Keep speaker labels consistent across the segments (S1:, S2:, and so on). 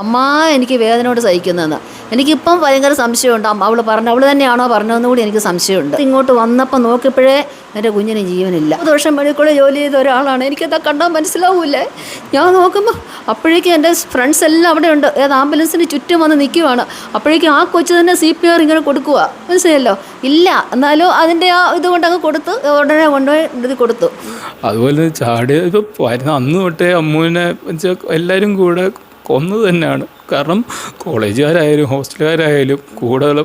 S1: അമ്മ എനിക്ക് വേദനയോട് സഹിക്കുന്നതെന്ന് എനിക്കിപ്പം ഭയങ്കര സംശയമുണ്ട്. അമ്മ അവൾ പറഞ്ഞു അവൾ തന്നെയാണോ പറഞ്ഞതെന്ന് കൂടി എനിക്ക് സംശയമുണ്ട്. ഇങ്ങോട്ട് വന്നപ്പോൾ നോക്കിയപ്പോഴേ എന്റെ കുഞ്ഞിന് ജീവനില്ല. പത്ത് വർഷം മെഡിക്കോളിൽ ജോലി ചെയ്ത ഒരാളാണ്. എനിക്കത് കണ്ടാൽ മനസ്സിലാവൂലേ ഞാൻ നോക്കുമ്പോൾ അപ്പോഴേക്കും എന്റെ ഫ്രണ്ട്സ് എല്ലാം അവിടെ ഉണ്ട്. ഏത് ആംബുലൻസിന് ചുറ്റും വന്ന് നിൽക്കുവാണ് അപ്പോഴേക്കും ആ കൊച്ചു തന്നെ സി പി ആർ ഇങ്ങനെ കൊടുക്കുക മനസ്സിലല്ലോ ഇല്ല. എന്നാലും അതിന്റെ ആ ഇതുകൊണ്ട് അങ്ങ് കൊടുത്ത് ഉടനെ കൊണ്ടുപോയി ഇത് കൊടുത്തു.
S2: അതുപോലെ ചാടിയ ഇപ്പോൾ അന്ന് തൊട്ടേ അമ്മുവിനെ എല്ലാവരും കൂടെ കൊന്നത് തന്നെയാണ്. കാരണം കോളേജുകാരായാലും ഹോസ്റ്റലുകാരായാലും കൂടുതൽ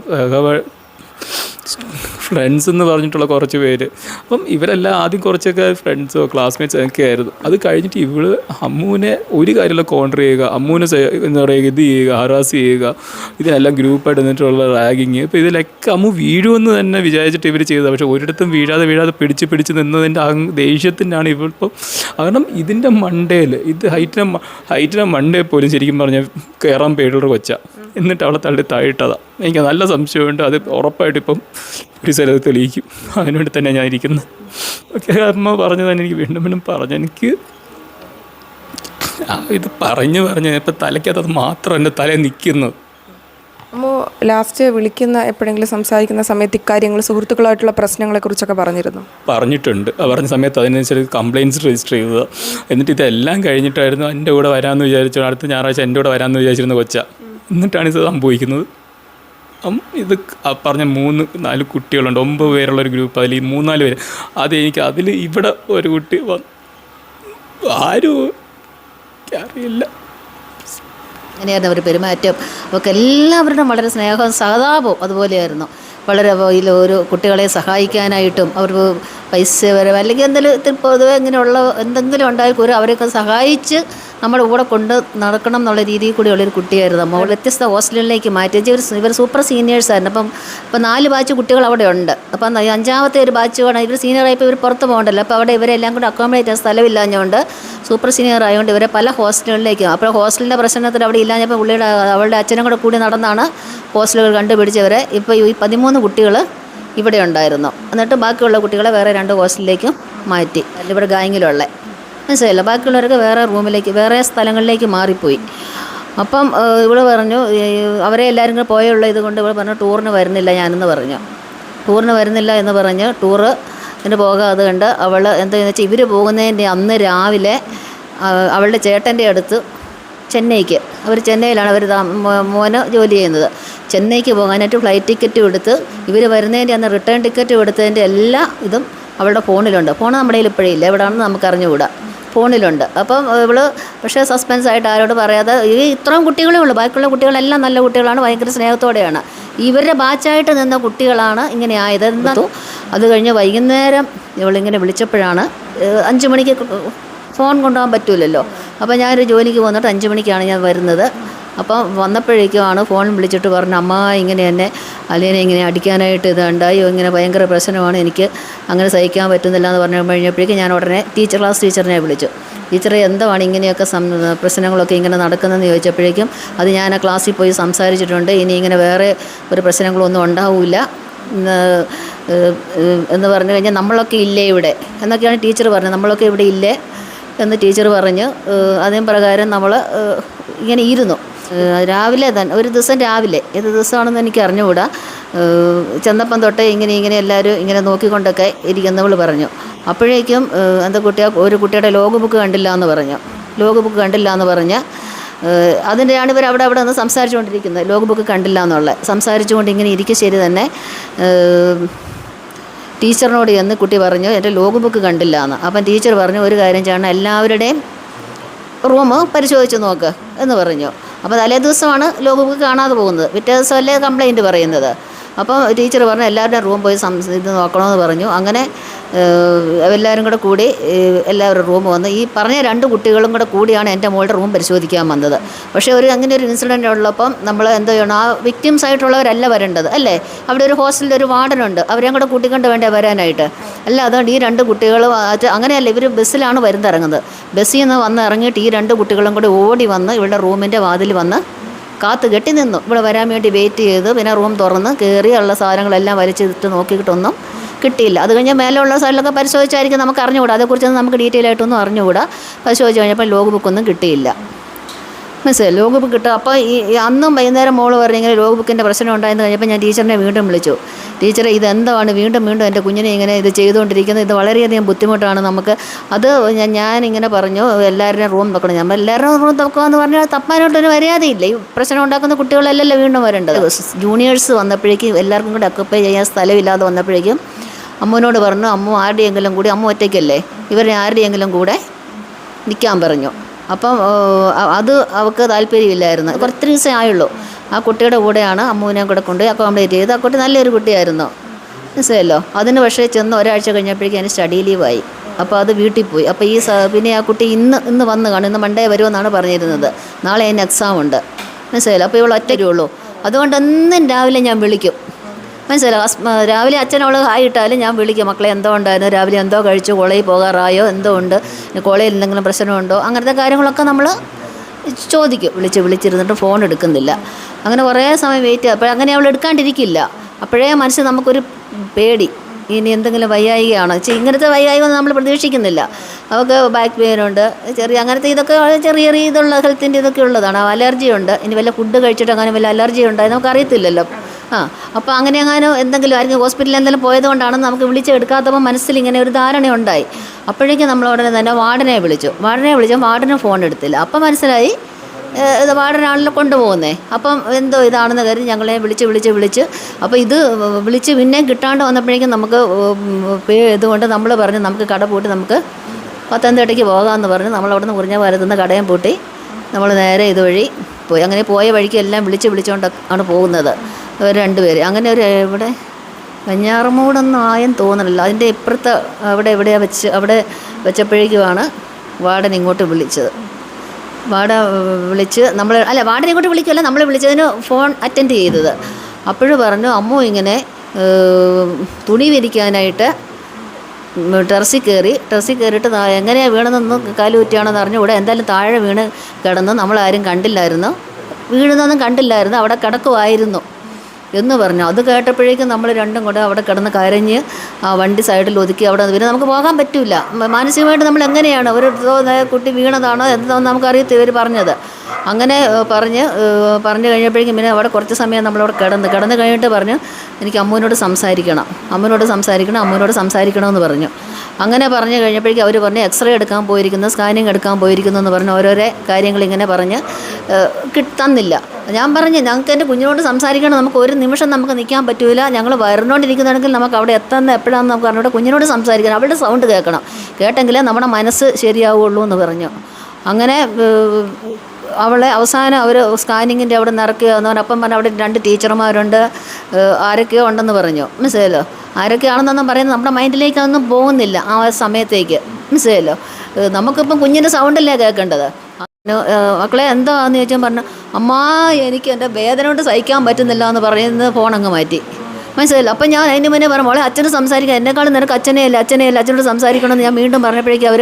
S2: ഫ്രണ്ട്സ് എന്ന് പറഞ്ഞിട്ടുള്ള കുറച്ച് പേര്. അപ്പം ഇവരെല്ലാം ആദ്യം കുറച്ചൊക്കെ ഫ്രണ്ട്സോ ക്ലാസ്മേറ്റ്സോ ഒക്കെ ആയിരുന്നു. അത് കഴിഞ്ഞിട്ട് ഇവൾ അമ്മുവിനെ ഒരു കാര്യമുള്ള കോൺട്ര ചെയ്യുക അമ്മുവിനെ എന്താ പറയുക ഇത് ചെയ്യുക ഹറാസ് ചെയ്യുക ഇതിനെല്ലാം ഗ്രൂപ്പായിട്ട് നിന്നിട്ടുള്ള റാഗിങ് അപ്പോൾ ഇതിലൊക്കെ അമ്മു വീഴുമെന്ന് തന്നെ വിചാരിച്ചിട്ട് ഇവർ ചെയ്തത്. പക്ഷേ ഒരിടത്തും വീഴാതെ വീഴാതെ പിടിച്ച് പിടിച്ച് നിന്നതിന്റെ ആ ദേഷ്യത്തിനാണ് ഇവളിപ്പം കാരണം ഇതിന്റെ മണ്ടയിൽ ഇത് ഹൈറ്റിനെ ഹൈറ്റിനെ മണ്ടേ പോലും ശരിക്കും പറഞ്ഞാൽ കയറാൻ പേടുള്ള കൊച്ച. എന്നിട്ട് അവളെ തള്ളി താഴിട്ടതാണ് എനിക്ക് നല്ല സംശയമുണ്ട്. അത് ഉറപ്പായിട്ട് ഇപ്പം ഒരു സ്ഥലത്ത് തെളിയിക്കും. അതിനുവേണ്ടി തന്നെ ഞാൻ ഇരിക്കുന്നത് ഓക്കെ അമ്മ പറഞ്ഞു തന്നെ എനിക്ക് വീണ്ടും വീണ്ടും പറഞ്ഞു. എനിക്ക് ഇത് പറഞ്ഞു പറഞ്ഞു ഇപ്പം തലയ്ക്കകത്ത് അത് മാത്രം എന്റെ തല നിൽക്കുന്നത്
S3: അമ്മോ ലാസ്റ്റ് വിളിക്കുന്ന എപ്പോഴെങ്കിലും സംസാരിക്കുന്ന സമയത്ത് ഇക്കാര്യങ്ങൾ സുഹൃത്തുക്കളായിട്ടുള്ള പ്രശ്നങ്ങളെ കുറിച്ചൊക്കെ പറഞ്ഞിരുന്നു.
S2: പറഞ്ഞിട്ടുണ്ട്. പറഞ്ഞ സമയത്ത് അതിനനുസരിച്ച് കംപ്ലയിന്റ്സ് രജിസ്റ്റർ ചെയ്തത്. എന്നിട്ട് ഇതെല്ലാം കഴിഞ്ഞിട്ടായിരുന്നു എന്റെ കൂടെ വരാമെന്ന് വിചാരിച്ചു അടുത്ത ഞായറാഴ്ച എന്റെ കൂടെ വരാമെന്ന് വിചാരിച്ചിരുന്ന കൊച്ച. എന്നിട്ടാണ് ഇത് സംഭവിക്കുന്നത്. ഇത് പറഞ്ഞ മൂന്ന് നാല് കുട്ടികളുണ്ട്. ഒമ്പത് പേരുള്ള ഒരു ഗ്രൂപ്പ്. അതിൽ മൂന്നാൽ പേര്. അത് എനിക്ക് അതിൽ ഇവിടെ ഒരു കുട്ടി ആരും അറിയില്ല.
S1: അങ്ങനെയായിരുന്നു അവർ പെരുമാറ്റം. ഒക്കെ എല്ലാവരുടെയും വളരെ സ്നേഹവും സഹതാപവും അതുപോലെയായിരുന്നു. വളരെ ഇതിൽ ഒരു കുട്ടികളെ സഹായിക്കാനായിട്ടും അവർ പൈസ വരെ അല്ലെങ്കിൽ എന്തെങ്കിലും പൊതുവെ ഇങ്ങനെയുള്ള എന്തെങ്കിലും ഒരു അവരെയൊക്കെ സഹായിച്ച് നമ്മുടെ കൂടെ കൊണ്ട് നടക്കണം എന്നുള്ള രീതിയിൽ കൂടിയുള്ളൊരു കുട്ടിയായിരുന്നു. അപ്പോൾ വ്യത്യസ്ത ഹോസ്റ്റലിലേക്ക് മാറ്റി. ഇവർ ഇവർ സൂപ്പർ സീനിയേഴ്സായിരുന്നു അപ്പം ഇപ്പം നാല് ബാച്ച് കുട്ടികൾ അവിടെ ഉണ്ട്. അപ്പം അഞ്ചാമത്തെ ഒരു ബാച്ച് വേണം ഇവർ സീനിയർ ആയപ്പോൾ ഇവർ പുറത്ത് പോകണ്ടല്ലോ. അപ്പോൾ അവിടെ ഇവരെല്ലാം കൂടെ അക്കോമഡേറ്റ് ചെയ്യാൻ സ്ഥലമില്ലാഞ്ഞുകൊണ്ട് സൂപ്പർ സീനിയർ ആയതുകൊണ്ട് ഇവരെ പല ഹോസ്റ്റലുകളിലേക്കും അപ്പോൾ ഹോസ്റ്റലിന്റെ പ്രശ്നത്തിൽ അവിടെ ഇല്ലാഞ്ഞപ്പോൾ പുള്ളിയുടെ അവളുടെ അച്ഛനും കൂടെ കൂടി നടന്നാണ് ഹോസ്റ്റലുകൾ കണ്ടുപിടിച്ചവരെ. ഇപ്പോൾ ഈ പതിമൂന്ന് കുട്ടികൾ ഇവിടെ ഉണ്ടായിരുന്നു. എന്നിട്ട് ബാക്കിയുള്ള കുട്ടികളെ വേറെ രണ്ട് ഹോസ്റ്റലിലേക്കും മാറ്റി. ഇവിടെ ഗാങ്ങിലുള്ള മനസ്സിലായില്ല ബാക്കിയുള്ളവരൊക്കെ വേറെ റൂമിലേക്ക് വേറെ സ്ഥലങ്ങളിലേക്ക് മാറിപ്പോയി. അപ്പം ഇവിടെ പറഞ്ഞു അവരെ എല്ലാവരും കൂടെ പോയുള്ള ഇതുകൊണ്ട് ഇവിടെ പറഞ്ഞു ടൂറിന് വരുന്നില്ല ഞാനെന്ന് പറഞ്ഞു. ടൂറിന് വരുന്നില്ല എന്ന് പറഞ്ഞ് ടൂറ് ഇതിന് പോകാതെ കണ്ട് അവൾ എന്താണെന്ന് വെച്ചാൽ ഇവർ പോകുന്നതിന്റെ അന്ന് രാവിലെ അവളുടെ ചേട്ടന്റെ അടുത്ത് ചെന്നൈക്ക് അവർ ചെന്നൈയിലാണ് അവർ മോന് ജോലി ചെയ്യുന്നത്. ചെന്നൈക്ക് പോകാനായിട്ട് ഫ്ലൈറ്റ് ടിക്കറ്റും എടുത്ത് ഇവർ വരുന്നതിന്റെ അന്ന് റിട്ടേൺ ടിക്കറ്റും എടുത്തതിന്റെ എല്ലാ ഇതും അവളുടെ ഫോണിലുണ്ട്. ഫോൺ നമ്മുടെ കയ്യിൽ ഇപ്പോഴേ ഇല്ല. എവിടെയാണെന്ന് നമുക്ക് അറിഞ്ഞുകൂടാ ഫോണിലുണ്ട്. അപ്പം ഇവൾ പക്ഷേ സസ്പെൻസ് ആയിട്ട് ആരോട് പറയാതെ ഈ ഇത്രയും കുട്ടികളേ ഉള്ളൂ. ബാക്കിയുള്ള കുട്ടികളെല്ലാം നല്ല കുട്ടികളാണ്. ഭയങ്കര സ്നേഹത്തോടെയാണ്. ഇവരുടെ ബാച്ചായിട്ട് നിന്ന കുട്ടികളാണ് ഇങ്ങനെ ആയത്. അത് കഴിഞ്ഞ് വൈകുന്നേരം ഇവളിങ്ങനെ വിളിച്ചപ്പോഴാണ് അഞ്ച് മണിക്ക് ഫോൺ കൊണ്ടുപോകാൻ പറ്റൂലല്ലോ. അപ്പോൾ ഞാനൊരു ജോലിക്ക് പോന്നിട്ട് അഞ്ച് മണിക്കാണ് ഞാൻ വരുന്നത്. അപ്പം വന്നപ്പോഴേക്കുമാണ് ഫോൺ വിളിച്ചിട്ട് പറഞ്ഞു അമ്മ ഇങ്ങനെ എന്നെ അല്ലെങ്കിൽ ഇങ്ങനെ അടിക്കാനായിട്ട് ഇത് ഉണ്ടായോ ഇങ്ങനെ ഭയങ്കര പ്രശ്നമാണ് എനിക്ക് അങ്ങനെ സഹിക്കാൻ പറ്റുന്നില്ല എന്ന് പറഞ്ഞു കഴിഞ്ഞപ്പോഴേക്കും ഞാൻ ഉടനെ ടീച്ചർ ക്ലാസ് ടീച്ചറിനെ വിളിച്ചു. ടീച്ചറെ എന്താണ് ഇങ്ങനെയൊക്കെ പ്രശ്നങ്ങളൊക്കെ ഇങ്ങനെ നടക്കുന്നതെന്ന് ചോദിച്ചപ്പോഴേക്കും അത് ഞാൻ ആ ക്ലാസ്സിൽ പോയി സംസാരിച്ചിട്ടുണ്ട്. ഇനി ഇങ്ങനെ വേറെ ഒരു പ്രശ്നങ്ങളൊന്നും ഉണ്ടാവില്ല എന്ന് പറഞ്ഞു കഴിഞ്ഞാൽ നമ്മളൊക്കെ ഇല്ലേ ഇവിടെ? എന്നൊക്കെയാണ് ടീച്ചർ പറഞ്ഞത്. നമ്മളൊക്കെ ഇവിടെ ഇല്ലേ? എന്ന് ടീച്ചർ പറഞ്ഞ്. അതിന് അതേ പ്രകാരം നമ്മൾ ഇങ്ങനെ ഇരുന്നു. രാവിലെ തന്നെ ഒരു ദിവസം രാവിലെ ഏത് ദിവസമാണെന്ന് എനിക്ക് അറിഞ്ഞുകൂടാ. ചെന്നപ്പം തൊട്ടേ ഇങ്ങനെ ഇങ്ങനെ എല്ലാവരും ഇങ്ങനെ നോക്കിക്കൊണ്ടൊക്കെ ഇരിക്കുന്നവൾ പറഞ്ഞു. അപ്പോഴേക്കും എന്താ കുട്ടിയെ ഒരു കുട്ടിയുടെ ലോഗ് ബുക്ക് കണ്ടില്ല എന്ന് പറഞ്ഞു. ലോഗ് ബുക്ക് കണ്ടില്ല എന്ന് പറഞ്ഞ് അതിന്റെയാണ് ഇവർ അവിടെ അവിടെ നിന്ന് സംസാരിച്ചുകൊണ്ടിരിക്കുന്നത്. ലോഗ് ബുക്ക് കണ്ടില്ല എന്നുള്ള സംസാരിച്ചുകൊണ്ട് ഇങ്ങനെ ഇരിക്കും ശരി തന്നെ ടീച്ചറിനോട് ചെന്ന് കുട്ടി പറഞ്ഞു എന്റെ ലോഗ് ബുക്ക് കണ്ടില്ല എന്ന് അപ്പം ടീച്ചർ പറഞ്ഞു ഒരു കാര്യം ചെയ്യണം എല്ലാവരുടെയും റൂം പരിശോധിച്ച് നോക്ക് എന്ന് പറഞ്ഞു. അപ്പോൾ തലേ ദിവസമാണ് ലോഗ് ബുക്ക് കാണാതെ പോകുന്നത്. പിറ്റേ ദിവസമല്ലേ കംപ്ലയിന്റ് പറയുന്നത്. അപ്പം ടീച്ചർ പറഞ്ഞു എല്ലാവരുടെയും റൂം പോയി സം ഇത് നോക്കണമെന്ന് പറഞ്ഞു. അങ്ങനെ എല്ലാവരും കൂടെ കൂടി എല്ലാവരും റൂം വന്ന് ഈ പറഞ്ഞ രണ്ട് കുട്ടികളും കൂടെ കൂടിയാണ് എന്റെ മോളുടെ റൂം പരിശോധിക്കാൻ വന്നത്. പക്ഷേ ഒരു അങ്ങനെ ഒരു ഇൻസിഡന്റ് ഉള്ളപ്പം നമ്മൾ എന്ത് ചെയ്യണം? ആ വിക്ടിംസ് ആയിട്ടുള്ളവരല്ല വരേണ്ടത് അല്ലേ? അവിടെ ഒരു ഹോസ്റ്റലിൽ ഒരു വാർഡനുണ്ട് അവരെയും കൂടെ കൂട്ടിക്കൊണ്ട് വേണ്ടേ വരാനായിട്ട്? അല്ല അതുകൊണ്ട് ഈ രണ്ട് കുട്ടികളും അങ്ങനെയല്ല ഇവർ ബസ്സിലാണ് വരുന്നിറങ്ങുന്നത്. ബസ്സിൽ നിന്ന് വന്ന് ഇറങ്ങിയിട്ട് ഈ രണ്ട് കുട്ടികളും കൂടി ഓടി വന്ന് ഇവരുടെ റൂമിന്റെ വാതിൽ വന്ന് കാത്ത് കെട്ടി നിന്നു. ഇവിടെ വരാൻ വേണ്ടി വെയിറ്റ് ചെയ്ത്. പിന്നെ റൂം തുറന്ന് കയറി ഉള്ള സാധനങ്ങളെല്ലാം വലിച്ചിട്ട് നോക്കിയിട്ടൊന്നും കിട്ടിയില്ല. അത് കഴിഞ്ഞാൽ മേലെയുള്ള സൈഡിലൊക്കെ പരിശോധിച്ചായിരിക്കും നമുക്ക് അറിഞ്ഞുകൂടാ. അതേക്കുറിച്ചൊന്നും നമുക്ക് ഡീറ്റെയിൽ ആയിട്ടൊന്നും അറിഞ്ഞുകൂടാ. പരിശോധിച്ച് കഴിഞ്ഞപ്പോൾ ലോഗ് ബുക്കൊന്നും കിട്ടിയില്ല. മനസ്സിലായി? ലോഗ് ബുക്ക് കിട്ടുക. അപ്പോൾ ഈ അന്നും വൈകുന്നേരം മോൾ പറഞ്ഞു ഇങ്ങനെ ലോഗ് ബുക്കിന്റെ പ്രശ്നം ഉണ്ടായെന്ന് കഴിഞ്ഞപ്പോൾ ഞാൻ ടീച്ചറിനെ വീണ്ടും വിളിച്ചു. ടീച്ചറെ ഇത് എന്താണ് വീണ്ടും വീണ്ടും എന്റെ കുഞ്ഞിനെ ഇങ്ങനെ ഇത് ചെയ്തുകൊണ്ടിരിക്കുന്നത്. ഇത് വളരെയധികം ബുദ്ധിമുട്ടാണ് നമുക്ക്. അത് ഞാൻ ഇങ്ങനെ പറഞ്ഞു എല്ലാവരുടെയും റൂം നോക്കണം ഞാൻ എല്ലാവരുടെയും റൂം നോക്കുക എന്ന് പറഞ്ഞാൽ തപ്പാനോട്ടൊരു മര്യാദയില്ല. ഈ പ്രശ്നം ഉണ്ടാക്കുന്ന കുട്ടികളല്ലല്ലോ വീണ്ടും വരേണ്ടത്. ജൂനിയേഴ്സ് വന്നപ്പോഴേക്കും എല്ലാവർക്കും കൂടെ അക്കുപ്പൈ ചെയ്യാൻ സ്ഥലമില്ലാതെ വന്നപ്പോഴേക്കും അമ്മനോട് പറഞ്ഞു അമ്മ ആരുടെയെങ്കിലും കൂടി അമ്മ ഒറ്റയ്ക്കല്ലേ? ഇവരെ ആരുടെയെങ്കിലും കൂടെ? നിൽക്കാൻ പറഞ്ഞു. അപ്പം അത് അവൾക്ക് താല്പര്യമില്ലായിരുന്നു. കുറച്ച് ദിവസമേ ആയുള്ളൂ. ആ കുട്ടിയുടെ കൂടെയാണ് അമ്മുവിനെ കൂടെ കൊണ്ട് അക്കോമഡേറ്റ് ചെയ്ത്. ആ കുട്ടി നല്ലൊരു കുട്ടിയായിരുന്നു. മനസ്സിലല്ലോ അതിന് പക്ഷേ ചെന്ന് ഒരാഴ്ച കഴിഞ്ഞപ്പോഴേക്കും അതിന് സ്റ്റഡി ലീവായി അപ്പോൾ അത് വീട്ടിൽ പോയി. അപ്പോൾ ഈ പിന്നെ ആ കുട്ടി ഇന്ന് ഇന്ന് വന്ന് കാണും. ഇന്ന് മണ്ടേ വരുമെന്നാണ് പറഞ്ഞിരുന്നത്. നാളെ അതിന് എക്സാം ഉണ്ട്. മനസ്സിലായില്ല? അപ്പോൾ ഇവൾ ഒറ്റയ്ക്കുള്ളൂ അതുകൊണ്ട് എന്നും രാവിലെ ഞാൻ വിളിക്കും. മനസ്സിലായി. രാവിലെ അച്ഛനോട് ഹായ് ഇട്ടാലും ഞാൻ വിളിക്കും. മക്കളെ എന്തോ ഉണ്ടായിരുന്നു? രാവിലെ എന്തോ കഴിച്ചു? കോളേജിൽ പോകാറായോ? എന്തോ ഉണ്ട്? കോളേജിൽ എന്തെങ്കിലും പ്രശ്നമുണ്ടോ അങ്ങനത്തെ കാര്യങ്ങളൊക്കെ നമ്മൾ ചോദിക്കും. വിളിച്ച് വിളിച്ചിരുന്നിട്ട് ഫോൺ എടുക്കുന്നില്ല. അങ്ങനെ കുറേ സമയം വെയിറ്റ് അപ്പോൾ അങ്ങനെ അവൾ എടുക്കാണ്ടിരിക്കില്ല. അപ്പോഴേ മനസ്സിൽ നമുക്കൊരു പേടി. ഇനി എന്തെങ്കിലും വയ്യായികയാണോ? ഇങ്ങനത്തെ വയ്യായിക നമ്മൾ പ്രതീക്ഷിക്കുന്നില്ല. അവൾക്ക് ബാക്ക് പെയിനുണ്ട് ചെറിയ അങ്ങനത്തെ ഇതൊക്കെ ചെറിയ ചെറിയ ഇതുള്ള ഹെൽത്തിന്റെ ഇതൊക്കെ ഉള്ളതാണ്. അലർജി ഉണ്ട്. ഇനി വല്ല ഫുഡ് കഴിച്ചിട്ട് അങ്ങനെ വല്ല അലർജി ഉണ്ടായി നമുക്കറിയത്തില്ലല്ലോ. ആ അപ്പോൾ അങ്ങനെ അങ്ങനെ എന്തെങ്കിലും ആയിരിക്കും ഹോസ്പിറ്റലിൽ എന്തെങ്കിലും പോയതുകൊണ്ടാണ് നമുക്ക് വിളിച്ചെടുക്കാത്തപ്പോൾ മനസ്സിൽ ഇങ്ങനെ ഒരു ധാരണ ഉണ്ടായി അപ്പോഴേക്കും നമ്മൾ ഉടനെ തന്നെ വാർഡനെ വിളിച്ചു. വാർഡനെ വിളിച്ചു വാർഡന് ഫോൺ എടുത്തില്ല. അപ്പം മനസ്സിലായി ഇത് വാർഡനാണല്ലോ കൊണ്ടുപോകുന്നേ. അപ്പം എന്തോ ഇതാണെന്ന് കാര്യം ഞങ്ങളെ വിളിച്ച് വിളിച്ച് വിളിച്ച് അപ്പോൾ ഇത് വിളിച്ച് പിന്നെ കിട്ടാണ്ട് വന്നപ്പോഴേക്കും നമുക്ക് ഇതുകൊണ്ട് നമ്മൾ പറഞ്ഞ് നമുക്ക് കട പൂട്ടി നമുക്ക് പത്തനംതിട്ടയ്ക്ക് പോകാമെന്ന് പറഞ്ഞ്. നമ്മൾ അവിടുന്ന് മുറിഞ്ഞ ഭാരത്തുനിന്ന് കടയും പൂട്ടി. നമ്മൾ നേരെ ഇതുവഴി പോയി. അങ്ങനെ പോയ വഴിക്ക് എല്ലാം വിളിച്ച് വിളിച്ചുകൊണ്ട് ആണ് പോകുന്നത്. ഒരു രണ്ടുപേര്. അങ്ങനെ ഒരു ഇവിടെ വെഞ്ഞാറമൂടൊന്നും ആയെന്ന് തോന്നണില്ല. അതിന്റെ ഇപ്പുറത്ത് അവിടെ എവിടെയാ വെച്ച് അവിടെ വെച്ചപ്പോഴേക്കുമാണ് വാർഡൻ ഇങ്ങോട്ട് വിളിച്ചത്. വാട വിളിച്ച് നമ്മൾ അല്ല വാടനെ ഇങ്ങോട്ട് വിളിക്കുമല്ല നമ്മൾ വിളിച്ചതിന് ഫോൺ അറ്റൻഡ് ചെയ്തത്. അപ്പോഴും പറഞ്ഞു അമ്മു ഇങ്ങനെ തുണി വിരിക്കാനായിട്ട് ടെറസിൽ കയറി ടെറസിൽ കയറിയിട്ട് എങ്ങനെയാണ് വീണതെന്ന് കാലുകുറ്റിയാണെന്ന് അറിഞ്ഞു. ഇവിടെ എന്തായാലും താഴെ വീണ് കിടന്നു നമ്മളാരും കണ്ടില്ലായിരുന്നു. വീഴുന്നൊന്നും കണ്ടില്ലായിരുന്നു. അവിടെ കിടക്കുമായിരുന്നു എന്ന് പറഞ്ഞു. അത് കേട്ടപ്പോഴേക്കും നമ്മൾ രണ്ടും കൂടെ അവിടെ കിടന്ന് കരഞ്ഞ് ആ വണ്ടി സൈഡിൽ ഒതുക്കി അവിടെ പിന്നെ നമുക്ക് പോകാൻ പറ്റില്ല മാനസികമായിട്ട് നമ്മൾ എങ്ങനെയാണ്? ഒരു കുട്ടി വീണതാണോ എന്താണെന്ന് നമുക്കറിയത്തി ഇവർ പറഞ്ഞത്. അങ്ങനെ പറഞ്ഞ് പറഞ്ഞു കഴിഞ്ഞപ്പോഴേക്കും പിന്നെ അവിടെ കുറച്ച് സമയം നമ്മളവിടെ കിടന്ന് കിടന്ന് കഴിഞ്ഞിട്ട് പറഞ്ഞു എനിക്ക് അമ്മൂനോട് സംസാരിക്കണം. അമ്മൂനോട് സംസാരിക്കണം അമ്മൂനോട് സംസാരിക്കണമെന്ന് പറഞ്ഞു. അങ്ങനെ പറഞ്ഞു കഴിഞ്ഞപ്പോഴേക്കും അവർ പറഞ്ഞ് എക്സ്റേ എടുക്കാൻ പോയിരിക്കുന്നു സ്കാനിങ് എടുക്കാൻ പോയിരിക്കുന്നു എന്ന് പറഞ്ഞ് ഓരോരോ കാര്യങ്ങൾ ഇങ്ങനെ പറഞ്ഞ് കിട്ടുന്നില്ല ഞാൻ പറഞ്ഞു ഞങ്ങൾക്ക് എന്റെ കുഞ്ഞിനോട് സംസാരിക്കണം നമുക്ക് ഒരു നിമിഷം നമുക്ക് നിൽക്കാൻ പറ്റില്ല ഞങ്ങൾ വരുന്നോണ്ടിരിക്കുന്നുണ്ടെങ്കിൽ നമുക്ക് അവിടെ എത്തുന്ന എപ്പോഴാണെന്ന് നമുക്ക് അവരുടെ കുഞ്ഞിനോട് സംസാരിക്കണം അവളുടെ സൗണ്ട് കേൾക്കണം. കേട്ടെങ്കിലേ നമ്മുടെ മനസ്സ് ശരിയാവുള്ളൂ എന്ന് പറഞ്ഞു. അങ്ങനെ അവളെ അവസാനം അവർ സ്കാനിങ്ങിന്റെ അവിടെ നിന്ന് എന്ന് പറഞ്ഞാൽ അപ്പം പറഞ്ഞാൽ അവിടെ രണ്ട് ടീച്ചർമാരുണ്ട്. ആരൊക്കെയോ ഉണ്ടെന്ന് പറഞ്ഞു. മനസ്സിലായല്ലോ? ആരൊക്കെയാണെന്നൊന്നും പറയുന്നത് നമ്മുടെ മൈൻഡിലേക്ക് അതൊന്നും പോകുന്നില്ല ആ സമയത്തേക്ക്. മനസ്സിലായല്ലോ? നമുക്കിപ്പം കുഞ്ഞിന്റെ സൗണ്ടല്ലേ കേൾക്കേണ്ടത്? മക്കളെ എന്താന്ന് ചോദിച്ചാൽ പറഞ്ഞു അമ്മ എനിക്ക് എന്റെ വേദന കൊണ്ട് സഹിക്കാൻ പറ്റുന്നില്ല എന്ന് പറയുന്നത് ഫോണങ്ങ് മാറ്റി. മനസ്സിലായില്ല? അപ്പം ഞാൻ അതിന് മുന്നേ പറഞ്ഞു മോളെ അച്ഛനെ സംസാരിക്കാം എന്നെക്കാളും നിനക്ക് അച്ഛനെ അല്ല അച്ഛനെ അല്ല അച്ഛനോട് സംസാരിക്കണമെന്ന് ഞാൻ വീണ്ടും പറഞ്ഞപ്പോഴേക്കും അവർ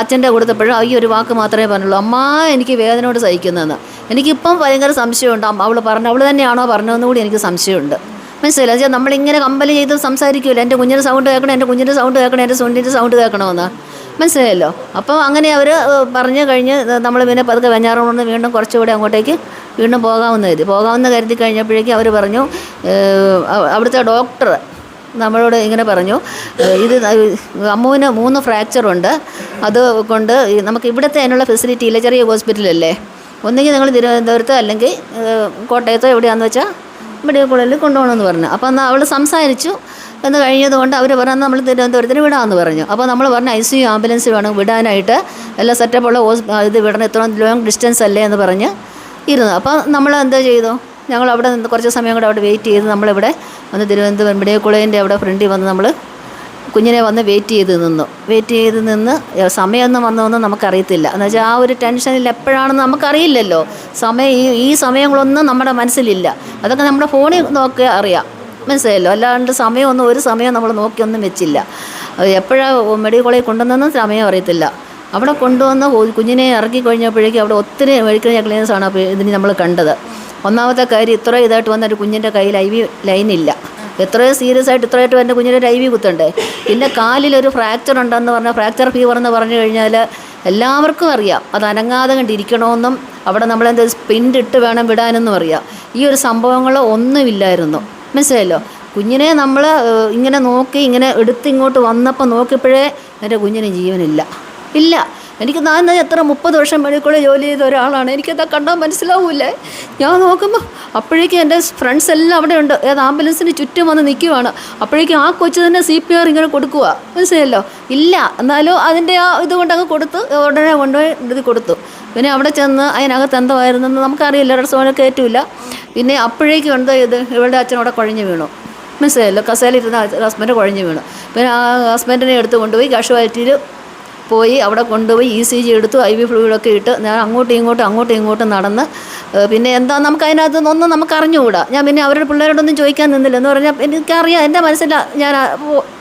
S1: അച്ഛന്റെ കൊടുത്തപ്പോഴും ഈ ഒരു വാക്ക് മാത്രമേ പറഞ്ഞുള്ളൂ. അമ്മ എനിക്ക് വേദനയോട് സഹിക്കുന്നതെന്ന് എനിക്കിപ്പം ഭയങ്കര സംശയമുണ്ട്. അവൾ പറഞ്ഞു അവൾ തന്നെയാണോ പറഞ്ഞതെന്ന് കൂടി എനിക്ക് സംശയമുണ്ട്. മനസ്സിലായില്ല? വെച്ചാൽ നമ്മളിങ്ങനെ കമ്പലി ചെയ്ത് സംസാരിക്കുമല്ലോ എന്റെ കുഞ്ഞിന്റെ സൗണ്ട് കേൾക്കണം എന്റെ കുഞ്ഞിന്റെ സൗണ്ട് കേൾക്കണം എന്റെ സുണ്ടിന്റെ സൗണ്ട് കേൾക്കണമെന്ന്. മനസ്സിലായല്ലോ? അപ്പോൾ അങ്ങനെ അവർ പറഞ്ഞു കഴിഞ്ഞ് നമ്മൾ പിന്നെ പതുക്കെ വെഞ്ഞാറോണ്ട് വീണ്ടും കുറച്ചുകൂടെ അങ്ങോട്ടേക്ക് വീണ്ടും പോകാമെന്ന് കരുതി. പോകാമെന്ന് കരുതി കഴിഞ്ഞപ്പോഴേക്കും അവർ പറഞ്ഞു അവിടുത്തെ ഡോക്ടർ നമ്മളോട് ഇങ്ങനെ പറഞ്ഞു ഇത് അമ്മുവിന് മൂന്ന് ഫ്രാക്ചറുണ്ട്. അത് കൊണ്ട് നമുക്ക് ഇവിടുത്തെ അതിനുള്ള ഫെസിലിറ്റി ഇല്ല ചെറിയ ഹോസ്പിറ്റലല്ലേ ഒന്നുകിൽ നിങ്ങൾ തിരുവനന്തപുരത്ത് അല്ലെങ്കിൽ കോട്ടയത്തോ എവിടെയാണെന്ന് വെച്ചാൽ മെഡിക്കൽ കോളേജിൽ കൊണ്ടുപോകണമെന്ന് പറഞ്ഞു. അപ്പോൾ അവൾ സംസാരിച്ചു. എന്ന് കഴിഞ്ഞതുകൊണ്ട് അവർ പറഞ്ഞാൽ നമ്മൾ തിരുവനന്തപുരത്തിന് വിടാമെന്ന് പറഞ്ഞു. അപ്പോൾ നമ്മൾ പറഞ്ഞ ഐ സി യു ആംബുലൻസ് വേണം വിടാനായിട്ട്. എല്ലാം സെറ്റപ്പുള്ള ഇത് വിടണം. ഇത്ര ലോങ് ഡിസ്റ്റൻസ് അല്ലേ? എന്ന് പറഞ്ഞ് ഇരുന്നു. അപ്പോൾ നമ്മൾ എന്താ ചെയ്തു? ഞങ്ങൾ അവിടെ നിന്ന് കുറച്ച് സമയം കൂടെ അവിടെ വെയിറ്റ് ചെയ്ത് നമ്മളിവിടെ വന്ന് തിരുവനന്തപുരം മെഡിക്കൽ കോളേജിന്റെ അവിടെ ഫ്രണ്ടിൽ വന്ന് നമ്മൾ കുഞ്ഞിനെ വന്ന് വെയിറ്റ് ചെയ്ത് നിന്നു. വെയിറ്റ് ചെയ്ത് നിന്ന് സമയമൊന്നും വന്നതൊന്നും നമുക്കറിയത്തില്ല. എന്ന് വെച്ചാൽ ആ ഒരു ടെൻഷനിൽ എപ്പോഴാണെന്ന് നമുക്കറിയില്ലല്ലോ. സമയം ഈ ഈ സമയങ്ങളൊന്നും നമ്മുടെ മനസ്സിലില്ല. അതൊക്കെ നമ്മുടെ ഫോണിൽ നോക്കിയാൽ അറിയാം. മനസ്സിലായല്ലോ. അല്ലാണ്ട് സമയമൊന്നും ഒരു സമയം നമ്മൾ നോക്കിയൊന്നും വെച്ചില്ല. എപ്പോഴാണ് മെഡിക്കൽ കോളേജിൽ കൊണ്ടുവന്നതെന്നും സമയം അറിയത്തില്ല. അവിടെ കൊണ്ടുവന്ന കുഞ്ഞിനെ ഇറക്കി കഴിഞ്ഞപ്പോഴേക്കും അവിടെ ഒത്തിരി മെഡിക്കൽ അപ്പോൾ ഇതിന് നമ്മൾ കണ്ടത്. ഒന്നാമത്തെ കാര്യം ഇത്ര ഇതായിട്ട് വന്ന ഒരു കുഞ്ഞിന്റെ കയ്യിൽ ഐ വി ലൈനില്ല എത്രയോ സീരിയസ് ആയിട്ട് ഇത്രയായിട്ട് എന്റെ കുഞ്ഞിന്റെ ഒരു ഐ വി കുത്തണ്ടേ. പിന്നെ കാലിലൊരു ഫ്രാക്ചർ ഉണ്ടെന്ന് പറഞ്ഞാൽ ഫ്രാക്ചർ ഫീവർ എന്ന് പറഞ്ഞു കഴിഞ്ഞാൽ എല്ലാവർക്കും അറിയാം. അത് അനങ്ങാതെ കണ്ടിരിക്കണമെന്നും അവിടെ സ്പിൻഡ് ഇട്ട് വേണം വിടാനെന്നും അറിയാം. ഈ ഒരു സംഭവങ്ങൾ ഒന്നുമില്ലായിരുന്നു. മനസ്സിലായല്ലോ? കുഞ്ഞിനെ നമ്മൾ ഇങ്ങനെ നോക്കി ഇങ്ങനെ എടുത്ത് ഇങ്ങോട്ട് വന്നപ്പോൾ നോക്കിയപ്പോഴേ എന്റെ കുഞ്ഞിന് ജീവനില്ല. ഇല്ല. എനിക്ക് ഞാൻ എത്ര മുപ്പത് വർഷം മെഡിക്കൽ ജോലി ചെയ്ത ഒരാളാണ്. എനിക്കത് കണ്ടാൽ മനസ്സിലാവൂലേ ഞാൻ നോക്കുമ്പോൾ അപ്പോഴേക്കും എന്റെ ഫ്രണ്ട്സ് എല്ലാം അവിടെ ഉണ്ട്. ഏത് ആംബുലൻസിന് ചുറ്റും വന്ന് നിൽക്കുവാണ് അപ്പോഴേക്കും ആ കൊച്ചു തന്നെ സി പി ആർ ഇങ്ങനെ കൊടുക്കുക മനസ്സിലായല്ലോ? ഇല്ല. എന്നാലും അതിന്റെ ആ ഇതുകൊണ്ട് അങ്ങ് കൊടുത്ത് ഉടനെ കൊണ്ടുപോയി ഇത് കൊടുത്തു. പിന്നെ അവിടെ ചെന്ന് അതിനകത്ത് എന്തോ ആയിരുന്നെന്ന് നമുക്കറിയില്ല. ഡ്രസ്സോനെ കയറ്റില്ല പിന്നെ അപ്പോഴേക്കും എന്താ ഇത് ഇവളുടെ അച്ഛനോടെ കുഴഞ്ഞു വീണു. മനസ്സിലായല്ലോ? കസേലിരുന്ന ഹസ്ബൻഡ് കുഴഞ്ഞു വീണു. പിന്നെ ആ ഹസ്ബൻഡിനെ എടുത്ത് കൊണ്ടുപോയി കാഷ്വാലിറ്റിയിൽ പോയി അവിടെ കൊണ്ടുപോയി ഇ സി ജി എടുത്തു ഐ വി ഫ്ലൂയിഡൊക്കെ ഇട്ട് ഞാൻ അങ്ങോട്ടും ഇങ്ങോട്ടും അങ്ങോട്ടും ഇങ്ങോട്ടും നടന്ന് പിന്നെ എന്താ നമുക്ക് അതിനകത്ത് നിന്നൊന്നും നമുക്ക് അറിഞ്ഞുകൂടാ. ഞാൻ പിന്നെ അവരുടെ പിള്ളേരോടൊന്നും ചോദിക്കാൻ നിന്നില്ല. എന്ന് പറഞ്ഞാൽ എനിക്കറിയാം എന്റെ മനസ്സില ഞാൻ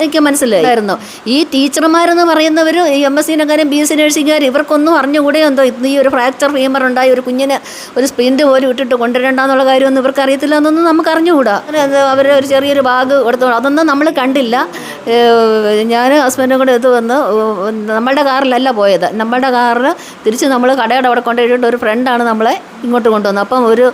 S1: എനിക്ക് മനസ്സിലായിരുന്നു. ഈ ടീച്ചർമാരെന്ന് പറയുന്നവർ ഈ എം എസ് സിനക്കാരും ബി എസ് സി നഴ്സിംഗുകാരും ഇവർക്കൊന്നും അറിഞ്ഞുകൂടെ എന്തോ ഇന്ന് ഈ ഒരു ഫ്രാക്ചർ ഫീമർ ഉണ്ടായി ഒരു കുഞ്ഞിനെ ഒരു സ്പ്രിന്റ് പോലും ഇട്ടിട്ട് കൊണ്ടുവരണ്ടെന്നുള്ള കാര്യമൊന്നും ഇവർക്ക് അറിയത്തില്ല എന്നൊന്നും നമുക്ക് അറിഞ്ഞുകൂടാ. അവർ ഒരു ചെറിയൊരു ബാഗ് കൊടുത്തു അതൊന്നും നമ്മൾ കണ്ടില്ല. ഞാൻ ഹസ്ബൻഡും കൂടെ ഇത് വന്ന് ഏഹ് നമ്മളുടെ കാറിലല്ല പോയത്. നമ്മളുടെ കാറിൽ തിരിച്ച് നമ്മൾ കടയുടെ അവിടെ കൊണ്ടുപോയിട്ട് ഒരു ഫ്രണ്ടാണ് നമ്മളെ ഇങ്ങോട്ട് കൊണ്ടുവന്നത്. അപ്പം ഒരു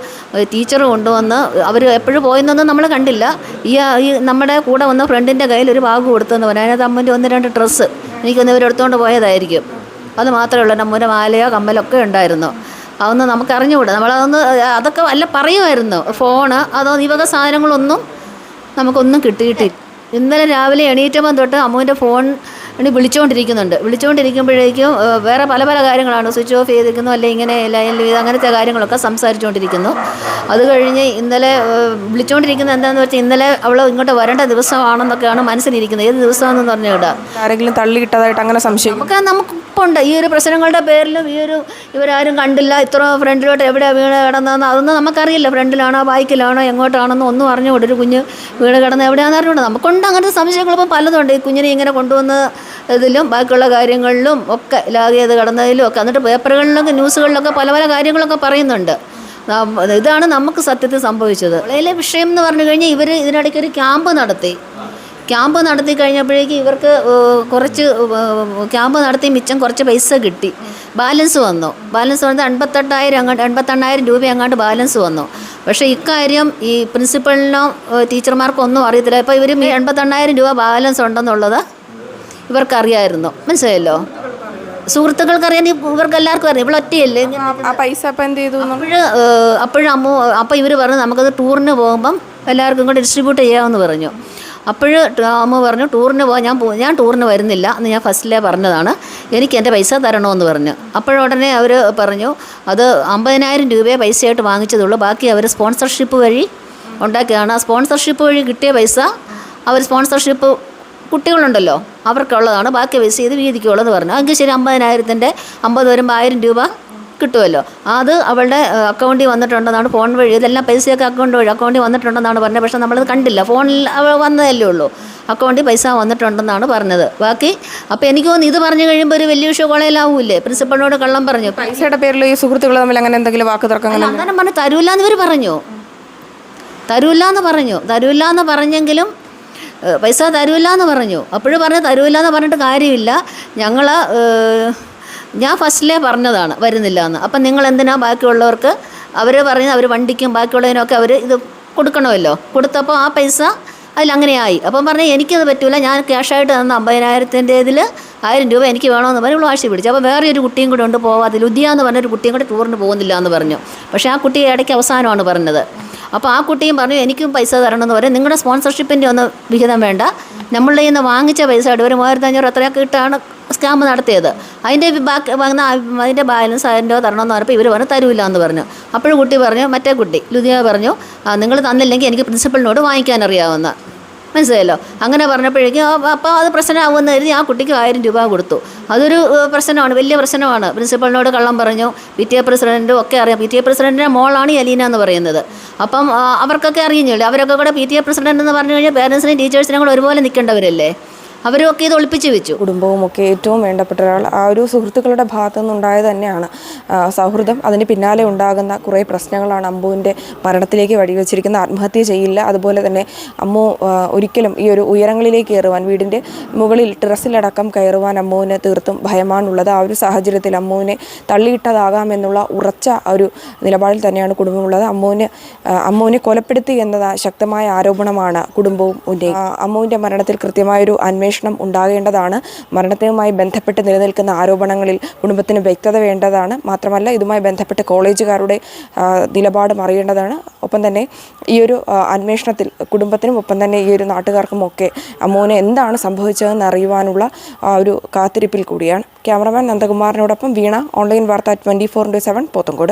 S1: ടീച്ചർ കൊണ്ടുവന്ന് അവർ എപ്പോഴും പോയെന്നൊന്നും നമ്മൾ കണ്ടില്ല. ഈ ഈ നമ്മുടെ കൂടെ വന്ന ഫ്രണ്ടിന്റെ കയ്യിൽ ഒരു ബാഗ് കൊടുത്തെന്ന് പറഞ്ഞു. അതിനകത്ത് അമ്മന്റെ ഒന്ന് രണ്ട് ഡ്രസ്സ് എനിക്കൊന്ന് ഇവരെടുത്തുകൊണ്ട് പോയതായിരിക്കും. അത് മാത്രമേ ഉള്ളൂ. നമ്മുടെ മാലയോ കമ്മലൊക്കെ ഉണ്ടായിരുന്നു. അതൊന്നും നമുക്ക് അറിഞ്ഞുകൂടാ. നമ്മളതൊന്ന് അതൊക്കെ വല്ല പറയുമായിരുന്നു. ഫോണ് അതോ ഈ വക സാധനങ്ങളൊന്നും നമുക്കൊന്നും കിട്ടിയിട്ടില്ല. ഇന്നലെ രാവിലെ എണീറ്റപ്പം തൊട്ട് അമ്മുവിന്റെ ഫോൺ ഇനി വിളിച്ചുകൊണ്ടിരിക്കുന്നുണ്ട് വിളിച്ചുകൊണ്ടിരിക്കുമ്പോഴേക്കും വേറെ പല പല കാര്യങ്ങളാണ്. സ്വിച്ച് ഓഫ് ചെയ്തിരിക്കുന്നു അല്ലെങ്കിൽ ഇങ്ങനെ ലൈനിൽ ഇത് അങ്ങനത്തെ കാര്യങ്ങളൊക്കെ സംസാരിച്ചുകൊണ്ടിരിക്കുന്നു അത് കഴിഞ്ഞ് ഇന്നലെ വിളിച്ചുകൊണ്ടിരിക്കുന്നത് എന്താണെന്ന് വെച്ചാൽ ഇന്നലെ അവൾ ഇങ്ങോട്ട് വരേണ്ട ദിവസമാണെന്നൊക്കെയാണ് മനസ്സിലിരിക്കുന്നത്. ഏത് ദിവസമാണെന്ന് പറഞ്ഞു കേട്ടോ.
S3: ആരെങ്കിലും തള്ളിയിട്ടതായിട്ട് അങ്ങനെ സംശയം
S1: നമുക്ക് നമുക്കിപ്പോൾ ഈ ഒരു പ്രശ്നങ്ങളുടെ പേരിലും ഈ ഒരു ഇവരാരും കണ്ടില്ല. ഇത്ര ഫ്രണ്ടിലോട്ട് എവിടെ വീണ് കിടന്നതെന്ന് അതൊന്നും നമുക്കറിയില്ല. ഫ്രണ്ടിലാണോ ബൈക്കിലാണോ എങ്ങോട്ടാണെന്നോ ഒന്നും അറിഞ്ഞുകൊണ്ട് ഒരു കുഞ്ഞ് വീണ് കിടന്ന് എവിടെയാണെന്ന് അറിഞ്ഞുകൊണ്ട് നമുക്കുണ്ട് അങ്ങനത്തെ സംശയങ്ങൾ ഇപ്പം പലതുണ്ട്. ഈ കുഞ്ഞിനെ ഇങ്ങനെ കൊണ്ടുവന്ന് ഇതിലും ബാക്കിയുള്ള കാര്യങ്ങളിലും ഒക്കെ ലാഗ് ചെയ്ത് കിടന്നതിലും ഒക്കെ. എന്നിട്ട് പേപ്പറുകളിലൊക്കെ ന്യൂസുകളിലൊക്കെ പല പല കാര്യങ്ങളൊക്കെ പറയുന്നുണ്ട്. ഇതാണ് നമുക്ക് സത്യത്തിൽ സംഭവിച്ചത്. വിളയിലെ വിഷയം എന്ന് പറഞ്ഞു കഴിഞ്ഞാൽ ഇവർ ഇതിനിടയ്ക്ക് ഒരു ക്യാമ്പ് നടത്തി. ക്യാമ്പ് നടത്തി കഴിഞ്ഞപ്പോഴേക്ക് ഇവർക്ക് കുറച്ച് ക്യാമ്പ് നടത്തി മിച്ചം കുറച്ച് പൈസ കിട്ടി. ബാലൻസ് വന്നു. ബാലൻസ് വന്നത് എൺപത്തെട്ടായിരം അങ്ങോട്ട് എൺപത്തെണ്ണായിരം രൂപ അങ്ങോട്ട് ബാലൻസ് വന്നു. പക്ഷേ ഇക്കാര്യം ഈ പ്രിൻസിപ്പളിനോ ടീച്ചർമാർക്കോ ഒന്നും അറിയത്തില്ല. ഇപ്പോൾ ഇവർ എൺപത്തെണ്ണായിരം രൂപ ബാലൻസ് ഉണ്ടെന്നുള്ളത് ഇവർക്കറിയായിരുന്നു. മനസ്സിലായല്ലോ? സുഹൃത്തുക്കൾക്കറിയാൻ ഇവർക്ക് എല്ലാവർക്കും അറിയാം. ഇവളൊറ്റയല്ലേ? ഒറ്റയല്ലേ
S3: ആ പൈസ അപ്പം എന്ത് ചെയ്തു
S1: അപ്പോഴ് അപ്പോഴും അമ്മ അപ്പോൾ ഇവർ പറഞ്ഞു നമുക്കത് ടൂറിന് പോകുമ്പം എല്ലാവർക്കും കൂടെ ഡിസ്ട്രിബ്യൂട്ട് ചെയ്യാമെന്ന് പറഞ്ഞു. അപ്പോൾ അമ്മ പറഞ്ഞു ടൂറിന് പോകാൻ ഞാൻ പോ- ഞാൻ ടൂറിന് വരുന്നില്ല എന്ന് ഞാൻ ഫസ്റ്റിലേ പറഞ്ഞതാണ്. എനിക്ക് എന്റെ പൈസ തരണമെന്ന് പറഞ്ഞു. അപ്പോഴുടനെ അവർ പറഞ്ഞു അത് അമ്പതിനായിരം രൂപയെ പൈസയായിട്ട് വാങ്ങിച്ചതുള്ളൂ ബാക്കി അവർ സ്പോൺസർഷിപ്പ് വഴി ഉണ്ടാക്കിയതാണ്. ആ സ്പോൺസർഷിപ്പ് വഴി കിട്ടിയ പൈസ അവർ സ്പോൺസർഷിപ്പ് കുട്ടികളുണ്ടല്ലോ അവർക്കുള്ളതാണ്. ബാക്കി പൈസ ഇത് വീതിക്കുള്ളതെന്ന് പറഞ്ഞു. എങ്കിൽ ശരി അമ്പതിനായിരത്തിന്റെ അമ്പത് വരുമ്പോൾ ആയിരം രൂപ കിട്ടുമല്ലോ. അത് അവളുടെ അക്കൗണ്ടിൽ വന്നിട്ടുണ്ടെന്നാണ് ഫോൺ വഴി. ഇതെല്ലാം പൈസയൊക്കെ അക്കൗണ്ട് വഴി. അക്കൗണ്ടിൽ വന്നിട്ടുണ്ടെന്നാണ് പറഞ്ഞത്. പക്ഷേ നമ്മളത് കണ്ടില്ല. ഫോണിൽ അവൾ വന്നതല്ലേ ഉള്ളൂ. അക്കൗണ്ടിൽ പൈസ വന്നിട്ടുണ്ടെന്നാണ് പറഞ്ഞത്. ബാക്കി അപ്പോൾ എനിക്ക് തോന്നുന്നു ഇത് പറഞ്ഞു കഴിയുമ്പോൾ ഒരു വലിയ വിഷയം കൊളയിലാവൂലേ പ്രിൻസിപ്പളിനോട് കള്ളം പറഞ്ഞു?
S3: പൈസയുടെ പേരിൽ ഈ സുഹൃത്തുക്കൾ തമ്മിൽ അങ്ങനെ എന്തെങ്കിലും വാക്ക് തർക്കം അങ്ങനെ
S1: പറഞ്ഞു തരൂല എന്ന് ഇവർ പറഞ്ഞു. തരൂല എന്ന് പറഞ്ഞു. തരൂല എന്ന് പറഞ്ഞെങ്കിലും പൈസ തരൂല്ല എന്ന് പറഞ്ഞു. അപ്പോഴും പറഞ്ഞ് തരൂല്ല എന്ന് പറഞ്ഞിട്ട് കാര്യമില്ല. ഞങ്ങൾ ഞാൻ ഫസ്റ്റിലേ പറഞ്ഞതാണ് വരുന്നില്ല എന്ന് അപ്പം നിങ്ങൾ എന്തിനാ ബാക്കിയുള്ളവർക്ക് അവർ പറഞ്ഞ് അവർ വണ്ടിക്കും ബാക്കിയുള്ളതിനൊക്കെ അവർ ഇത് കൊടുക്കണമല്ലോ. കൊടുത്തപ്പോൾ ആ പൈസ അതിലങ്ങനെയായി. അപ്പം പറഞ്ഞു എനിക്കത് പറ്റില്ല ഞാൻ ക്യാഷായിട്ട് തന്ന അമ്പതിനായിരത്തിന്റെ ഇതിൽ ആയിരം രൂപ എനിക്ക് വേണമെന്ന് പറഞ്ഞ് വാശി പിടിച്ചു. അപ്പോൾ വേറെ ഒരു കുട്ടിയും കൂടെ ഉണ്ട് പോവാതെ ലുദിയ എന്ന് പറഞ്ഞൊരു കുട്ടിയും കൂടെ ടൂറിന് പോകുന്നില്ല എന്ന് പറഞ്ഞു. പക്ഷേ ആ കുട്ടി ഇടയ്ക്ക് അവസാനമാണ് പറഞ്ഞത്. അപ്പോൾ ആ കുട്ടിയും പറഞ്ഞു എനിക്കും പൈസ തരണമെന്ന് പറയും. നിങ്ങളുടെ സ്പോൺസർഷിപ്പിന്റെ ഒന്ന് വിഹിതം വേണ്ട. നമ്മളുടെ ഇന്ന് വാങ്ങിച്ച പൈസ ആയിട്ട് ഒരു മൂവായിരത്തി അഞ്ഞൂറ് അത്രയൊക്കെ ഇട്ടാണ് സ്കാം നടത്തിയത്. അതിന്റെ ബാക്കി വന്ന അതിന്റെ ബാലൻസ് അതിന്റെ തരണമെന്ന് പറഞ്ഞപ്പോൾ ഇവർ പറഞ്ഞു തരൂല എന്ന് പറഞ്ഞു. അപ്പോഴും കുട്ടി പറഞ്ഞു മറ്റേ കുട്ടി ലുദിയ പറഞ്ഞു നിങ്ങൾ തന്നില്ലെങ്കിൽ എനിക്ക് പ്രിൻസിപ്പളിനോട് വാങ്ങിക്കാൻ അറിയാവുന്ന മനസ്സിലായല്ലോ? അങ്ങനെ പറഞ്ഞപ്പോഴേക്കും അപ്പോൾ അത് പ്രശ്നമാകുമെന്ന് കരുതി ആ കുട്ടിക്ക് ആയിരം രൂപ കൊടുത്തു. അതൊരു പ്രശ്നമാണ് വലിയ പ്രശ്നമാണ്. പ്രിൻസിപ്പളിനോട് കള്ളം പറഞ്ഞു പി ടി എ പ്രസിഡന്റും ഒക്കെ അറിയാം. പി ടി എ പ്രസിഡന്റിന്റെ മോളാണ് അലീന എന്ന് പറയുന്നത്. അപ്പം അവർക്കൊക്കെ അറിയുന്നില്ലേ അവരൊക്കെ കൂടെ പി ടി എ പ്രസിഡന്റ് എന്ന് പറഞ്ഞു കഴിഞ്ഞാൽ പേരൻസിനെയും ടീച്ചേഴ്സിനെയും കൂടെ ഒരുപോലെ നിൽക്കേണ്ടവരല്ലേ? അവരൊക്കെ ഇത് ഒളിപ്പിച്ച് വെച്ചു.
S3: കുടുംബവും ഒക്കെ ഏറ്റവും വേണ്ടപ്പെട്ട ഒരാൾ ആ ഒരു സുഹൃത്തുക്കളുടെ ഭാഗത്തു നിന്നുണ്ടായത് തന്നെയാണ്. സൗഹൃദം. അതിന് പിന്നാലെ ഉണ്ടാകുന്ന കുറേ പ്രശ്നങ്ങളാണ് അമ്മുവിന്റെ മരണത്തിലേക്ക് വഴിവെച്ചിരിക്കുന്ന ആത്മഹത്യ ചെയ്യില്ല. അതുപോലെ തന്നെ അമ്മു ഒരിക്കലും ഈ ഒരു ഉയരങ്ങളിലേക്ക് കയറുവാൻ വീടിന്റെ മുകളിൽ ടെറസിലടക്കം കയറുവാൻ അമ്മുവിന് തീർത്തും ഭയമാണുള്ളത്. ആ ഒരു സാഹചര്യത്തിൽ അമ്മുവിനെ തള്ളിയിട്ടതാകാം എന്നുള്ള ഉറച്ച ഒരു നിലപാടിൽ തന്നെയാണ് കുടുംബമുള്ളത്. അമ്മുവിന് അമ്മുവിനെ കൊലപ്പെടുത്തി എന്നത് ശക്തമായ ആരോപണമാണ് കുടുംബവും ഉന്നയിക്കുന്നത്. അമ്മുവിന്റെ മരണത്തിൽ കൃത്യമായൊരു അന്വേഷണം ഉണ്ടാകേണ്ടതാണ്. മരണത്തിനുമായി ബന്ധപ്പെട്ട് നിലനിൽക്കുന്ന ആരോപണങ്ങളിൽ കുടുംബത്തിന് വ്യക്തത വേണ്ടതാണ്. മാത്രമല്ല ഇതുമായി ബന്ധപ്പെട്ട് കോളേജുകാരുടെ നിലപാടും അറിയേണ്ടതാണ്. ഒപ്പം തന്നെ ഈ ഒരു അന്വേഷണത്തിൽ കുടുംബത്തിനും ഒപ്പം തന്നെ ഈ ഒരു നാട്ടുകാർക്കും ഒക്കെ അമ്മുവിന് എന്താണ് സംഭവിച്ചതെന്ന് അറിയുവാനുള്ള ഒരു കാത്തിരിപ്പിൽ കൂടിയാണ്. ക്യാമറമാൻ നന്ദകുമാറിനോടൊപ്പം വീണ ഓൺലൈൻ വാർത്ത twenty four into seven Pothencode